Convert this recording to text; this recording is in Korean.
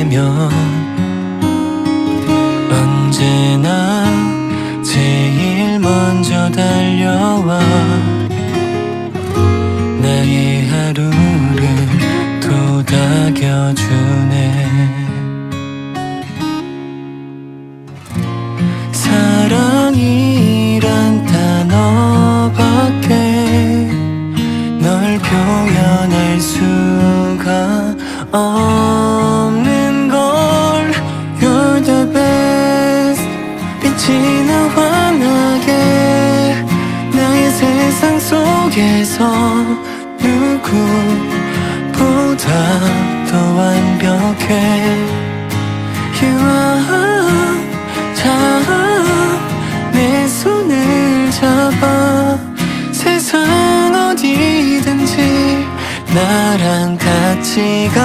되면 언제나 제일 먼저 달려와 나의 하루를 도닥여주네. 사랑이란 단어밖에 널 표현할 수가 없 빛이 나와 나게 나의 세상 속에서 누구보다 더 완벽해. You are 참 내 손을 잡아 세상 어디든지 나랑 같이 가